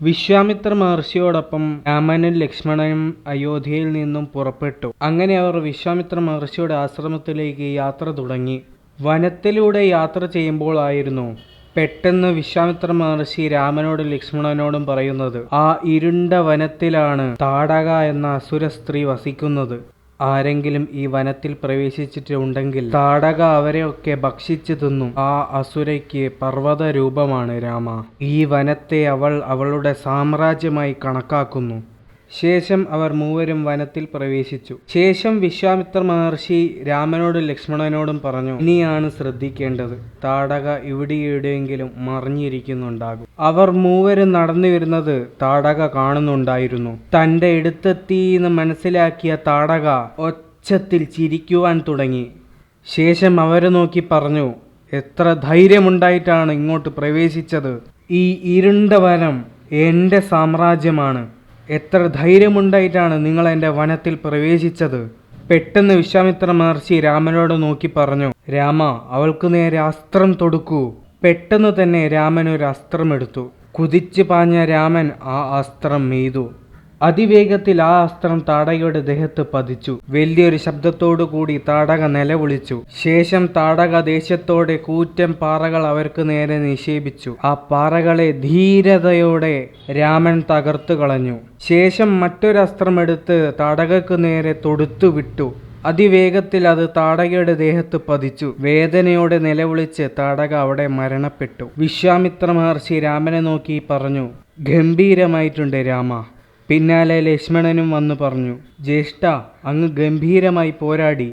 വിശ്വാമിത്ര മഹർഷിയോടൊപ്പം രാമനും ലക്ഷ്മണനും അയോധ്യയിൽ നിന്നും പുറപ്പെട്ടു. അങ്ങനെ അവർ വിശ്വാമിത്ര മഹർഷിയുടെ ആശ്രമത്തിലേക്ക് യാത്ര തുടങ്ങി. വനത്തിലൂടെ യാത്ര ചെയ്യുമ്പോഴായിരുന്നു പെട്ടെന്ന് വിശ്വാമിത്ര മഹർഷി രാമനോടും ലക്ഷ്മണനോടും പറയുന്നത് ആ ഇരുണ്ട വനത്തിലാണ് താടക എന്ന അസുര സ്ത്രീ വസിക്കുന്നത്. ആരെങ്കിലും ഈ വനത്തിൽ പ്രവേശിച്ചിട്ടുണ്ടെങ്കിൽ താടക അവരെയൊക്കെ ഭക്ഷിച്ചു തിന്നു. ആ അസുരയ്ക്ക് പർവത രൂപമാണ് രാമ. ഈ വനത്തെ അവൾ അവളുടെ സാമ്രാജ്യമായി കണക്കാക്കുന്നു. ശേഷം അവർ മൂവരും വനത്തിൽ പ്രവേശിച്ചു. ശേഷം വിശ്വാമിത്ര മഹർഷി രാമനോടും ലക്ഷ്മണനോടും പറഞ്ഞു ഇനിയാണ് ശ്രദ്ധിക്കേണ്ടത്. താടക ഇവിടെ എവിടെയെങ്കിലും മറിഞ്ഞിരിക്കുന്നുണ്ടാകും. അവർ മൂവരും നടന്നു വരുന്നത് താടക കാണുന്നുണ്ടായിരുന്നു. തന്റെ എടുത്തെത്തി എന്ന് മനസ്സിലാക്കിയ താടക ഒച്ചത്തിൽ ചിരിക്കുവാൻ തുടങ്ങി. ശേഷം അവരെ നോക്കി പറഞ്ഞു എത്ര ധൈര്യമുണ്ടായിട്ടാണ് ഇങ്ങോട്ട് പ്രവേശിച്ചത്. ഈ ഇരുണ്ട വനം എന്റെ സാമ്രാജ്യമാണ്. എത്ര ധൈര്യമുണ്ടായിട്ടാണ് നിങ്ങൾ എന്റെ വനത്തിൽ പ്രവേശിച്ചത്? പെട്ടെന്ന് വിശ്വാമിത്ര മഹർഷി രാമനോട് നോക്കി പറഞ്ഞു രാമ അവൾക്ക് നേരെ അസ്ത്രം തൊടുക്കൂ. പെട്ടെന്ന് തന്നെ രാമൻ ഒരു അസ്ത്രം എടുത്തു. കുതിച്ചു പാഞ്ഞ രാമൻ ആ അസ്ത്രം മെയ്തു. അതിവേഗത്തിൽ ആ അസ്ത്രം താടകയുടെ ദേഹത്ത് പതിച്ചു. വലിയൊരു ശബ്ദത്തോടു കൂടി താടക നിലവിളിച്ചു ശേഷം താടക ദേശത്തോടെ കൂറ്റൻ പാറകൾ അവർക്ക് നേരെ നിക്ഷേപിച്ചു. ആ പാറകളെ ധീരതയോടെ രാമൻ തകർത്തു കളഞ്ഞു. ശേഷം മറ്റൊരു അസ്ത്രം എടുത്ത് താടകക്ക് നേരെ തൊടുത്തു വിട്ടു. അതിവേഗത്തിൽ അത് താടകയുടെ ദേഹത്ത് പതിച്ചു. വേദനയോടെ നിലവിളിച്ച് താടക അവിടെ മരണപ്പെട്ടു. വിശ്വാമിത്ര മഹർഷി രാമനെ നോക്കി പറഞ്ഞു ഗംഭീരമായിട്ടുണ്ട് രാമ. പിന്നാലെ ലക്ഷ്മണനും വന്നു പറഞ്ഞു ജ്യേഷ്ഠ അങ്ങ് ഗംഭീരമായി പോരാടി.